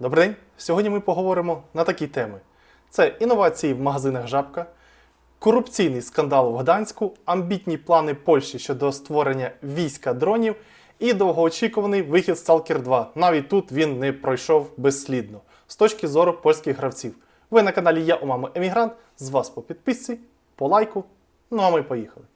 Добрий день! Сьогодні ми поговоримо на такі теми: це інновації в магазинах Жабка, корупційний скандал в Гданську, амбітні плани Польщі щодо створення війська дронів і довгоочікуваний вихід Stalker 2. Навіть тут він не пройшов безслідно з точки зору польських гравців. Ви на каналі Я у мами Емігрант. З вас по підписці, по лайку. Ну а ми поїхали.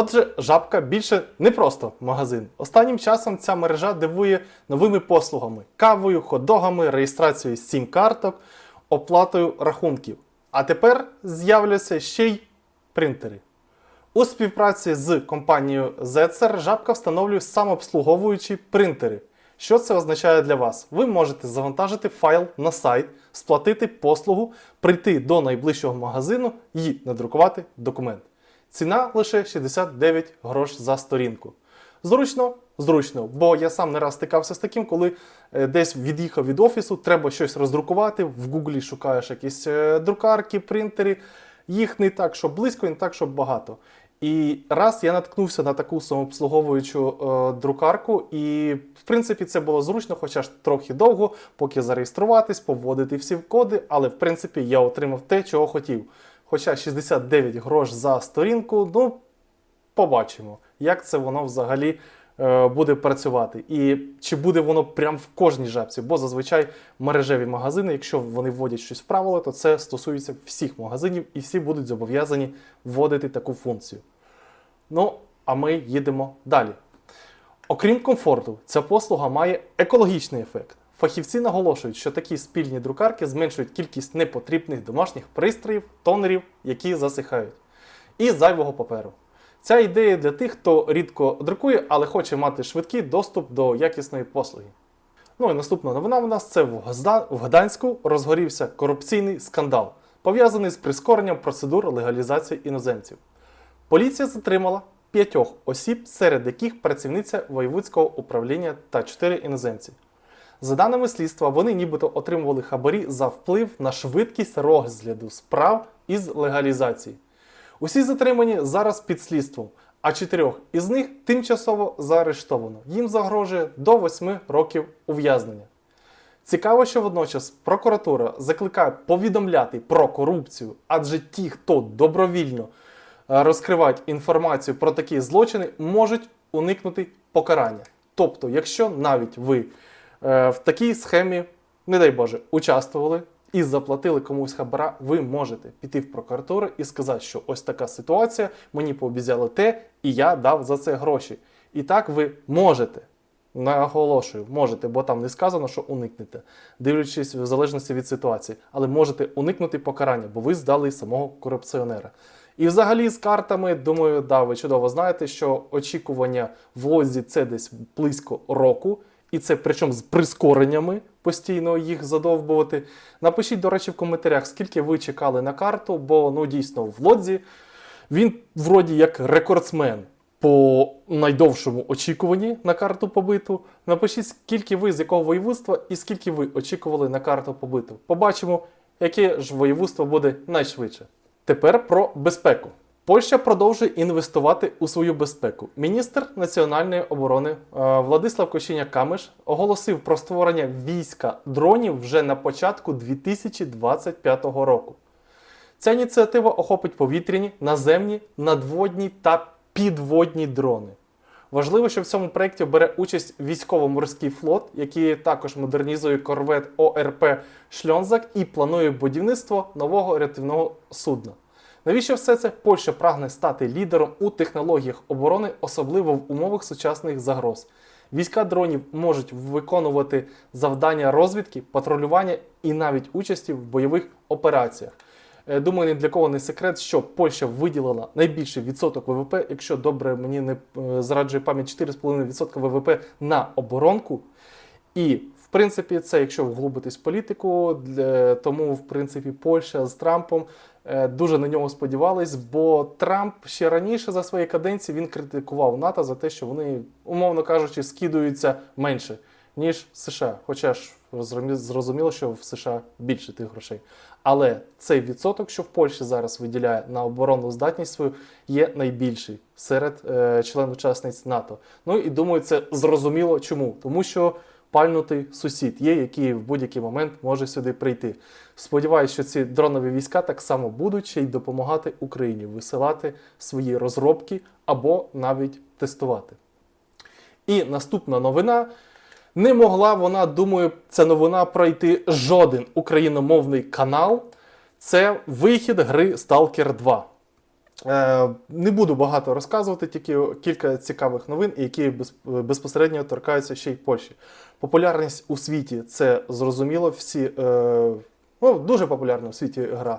Отже, жабка більше не просто магазин. Останнім часом ця мережа дивує новими послугами: кавою, хот-догами, реєстрацією сім карток, оплатою рахунків. А тепер з'являться ще й принтери. У співпраці з компанією Zetser жабка встановлює самообслуговуючі принтери. Що це означає для вас? Ви можете завантажити файл на сайт, сплатити послугу, прийти до найближчого магазину і надрукувати документ. Ціна лише 69 грош за сторінку. Зручно, зручно, бо я сам не раз стикався з таким, коли е, десь від'їхав від офісу, треба щось роздрукувати. В Гуглі шукаєш якісь е, друкарки, принтери. Їх не так, щоб близько, не так, щоб багато. І раз я наткнувся на таку самообслуговуючу е, друкарку, і в принципі це було зручно, хоча ж трохи довго, поки зареєструватись, повводити всі коди, але в принципі я отримав те, чого хотів. Хоча 69 грош за сторінку, ну побачимо, як це воно взагалі е, буде працювати. І чи буде воно прям в кожній жабці, бо зазвичай мережеві магазини, якщо вони вводять щось в правило, то це стосується всіх магазинів, і всі будуть зобов'язані вводити таку функцію. Ну, а ми їдемо далі. Окрім комфорту, ця послуга має екологічний ефект. Фахівці наголошують, що такі спільні друкарки зменшують кількість непотрібних домашніх пристроїв, тонерів, які засихають, і зайвого паперу. Ця ідея для тих, хто рідко друкує, але хоче мати швидкий доступ до якісної послуги. Ну і наступна новина у нас це в Гданську розгорівся корупційний скандал, пов'язаний з прискоренням процедур легалізації іноземців. Поліція затримала п'ятьох осіб, серед яких працівниця воєвудського управління та чотири іноземці. За даними слідства, вони нібито отримували хабарі за вплив на швидкість розгляду справ із легалізації. Усі затримані зараз під слідством, а чотирьох із них тимчасово заарештовано. Їм загрожує до 8 років ув'язнення. Цікаво, що водночас прокуратура закликає повідомляти про корупцію, адже ті, хто добровільно е, розкривають інформацію про такі злочини, можуть уникнути покарання. Тобто, якщо навіть ви в такій схемі, не дай Боже, участвували і заплатили комусь хабара, ви можете піти в прокуратуру і сказати, що ось така ситуація, мені пообіцяли те, і я дав за це гроші. І так ви можете. Наголошую, можете, бо там не сказано, що уникнете, дивлячись в залежності від ситуації, але можете уникнути покарання, бо ви здали самого корупціонера. І взагалі з картами, думаю, да, ви чудово знаєте, що очікування в лозі це десь близько року, і це причому з прискореннями постійно їх задовбувати. Напишіть, до речі, в коментарях, скільки ви чекали на карту, бо ну дійсно в лодзі він вроді як рекордсмен по найдовшому очікуванні на карту побиту. Напишіть, скільки ви з якого воєводства і скільки ви очікували на карту побиту. Побачимо, яке ж воєводство буде найшвидше. Тепер про безпеку. Польща продовжує інвестувати у свою безпеку. Міністр національної оборони е, Владислав Кощеня-Камиш оголосив про створення війська дронів вже на початку 2025 року. Ця ініціатива охопить повітряні, наземні, надводні та підводні дрони. Важливо, що в цьому проєкті бере участь військово-морський флот, який також модернізує корвет ОРП Шльонзак і планує будівництво нового рятівного судна. Навіщо все це? Польща прагне стати лідером у технологіях оборони, особливо в умовах сучасних загроз. Війська дронів можуть виконувати завдання розвідки, патрулювання і навіть участі в бойових операціях. Е, Думаю, ні для кого не секрет, що Польща виділила найбільший відсоток ВВП, якщо добре мені не е, зраджує пам'ять 4,5% ВВП на оборонку. І принципі, це якщо вглубитись в політику, тому в принципі Польща з Трампом е, дуже на нього сподівались, бо Трамп ще раніше за свої каденції він критикував НАТО за те, що вони, умовно кажучи, скидуються менше. ніж США. Хоча ж зрозумі- зрозуміло, що в США більше тих грошей. Але цей відсоток, що в Польщі зараз виділяє на оборонну здатність свою, є найбільший серед е, член-учасниць НАТО. Ну і думаю, це зрозуміло чому. Тому що пальнутий сусід є, який в будь-який момент може сюди прийти. Сподіваюсь, що ці дронові війська так само будуть ще й допомагати Україні висилати свої розробки або навіть тестувати. І наступна новина. Не могла вона, думаю, ця новина пройти жоден україномовний канал. Це вихід гри Stalker 2. Е, не буду багато розказувати, тільки кілька цікавих новин, які без- безпосередньо торкаються ще й Польщі. Популярність у світі це зрозуміло. Всі е, ну, дуже популярна у світі гра.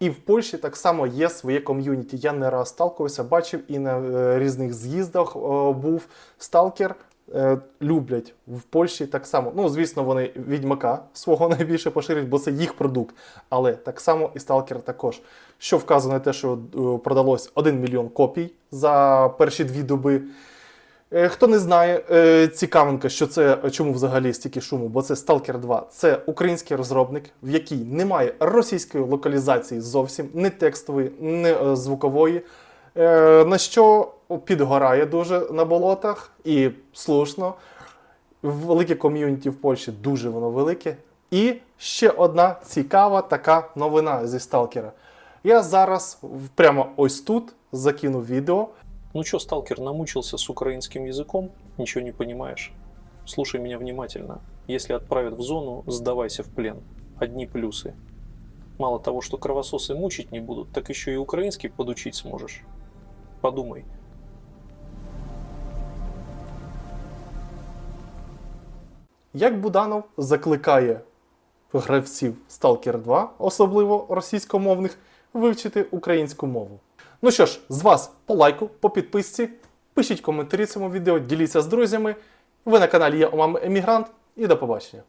І в Польщі так само є своє ком'юніті. Я не раз сталкувався, бачив і на е, різних з'їздах був сталкер. Е, люблять в Польщі так само. Ну, звісно, вони відьмака свого найбільше поширюють, бо це їх продукт. Але так само і сталкер також. Що вказує на те, що е, продалось 1 мільйон копій за перші дві доби. Е, Хто не знає, е, цікавинка, що це чому взагалі стільки шуму, бо це Stalker 2. Це український розробник, в якій немає російської локалізації зовсім, не текстової, не е, звукової. Е, На що підгорає дуже на болотах, і слушно. Велике ком'юніті в Польщі дуже воно велике. І ще одна цікава така новина зі Сталкера. Я зараз в- прямо ось тут закину відео. Ну чё, сталкер, намучился с украинским языком? Ничего не понимаешь? Слушай меня внимательно. Если отправят в зону, сдавайся в плен. Одни плюсы. Мало того, что кровососы мучить не будут, так еще и украинский подучить сможешь. Подумай. Як Буданов закликає гравців Stalker 2, особливо російськомовних, вивчити українську мову. Ну що ж, з вас по лайку, по підписці, пишіть коментарі цьому відео, діліться з друзями. Ви на каналі Я Омам Емігрант і до побачення.